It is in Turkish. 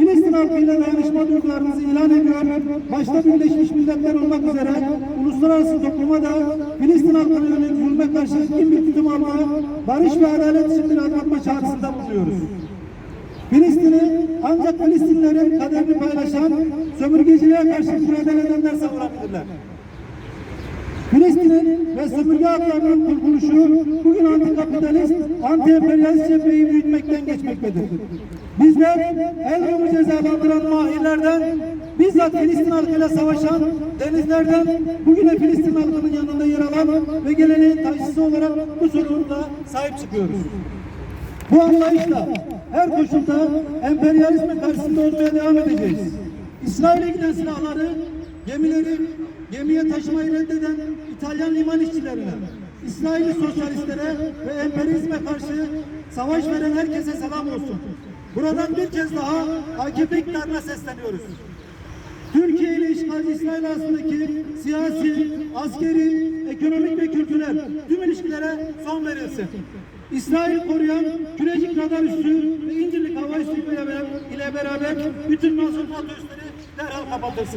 Filistin halkıyla dayanışma duygularımızı ilan ediyor. Başta Birleşmiş Milletler olmak üzere uluslararası topluma da Filistin halkına yönelik zulme karşı etkin bir tutum alma, barış ve adalet için bir adım atma çağrısında bulunuyoruz. Filistin'i ancak Filistinlerin kaderini paylaşan sömürgeciliğe karşı mücadele edenler savunabilirler. Filistin'in ve sömürge haklarının kurtuluşu bugün antikapitalist, anti-emperyalist cepheyi büyütmekten geçmektedir. Bizler el yolu cezalandıran mahirlerden, bizzat Filistin halkıyla savaşan denizlerden bugüne Filistin halkının yanında yer alan ve geleneğin taşısı olarak bu sorumluluğa sahip çıkıyoruz. Bu anlayışla her koşulda emperyalizmin karşısında olmaya devam edeceğiz. İsrail'e giden silahları, gemileri, gemiye taşımayı reddeden İtalyan liman işçilerine, İsrailli sosyalistlere ve emperyalizme karşı savaş veren herkese selam olsun. Buradan bir kez daha AKP iktidarına sesleniyoruz. Türkiye ile işgalci İsrail arasındaki siyasi, askeri, ekonomik ve kültürel tüm ilişkilere son verilsin. İsrail koruyan Kürecik radar üssü ve İncirlik hava üssü ile beraber, bütün mazlum üsleri derhal kapatılsın.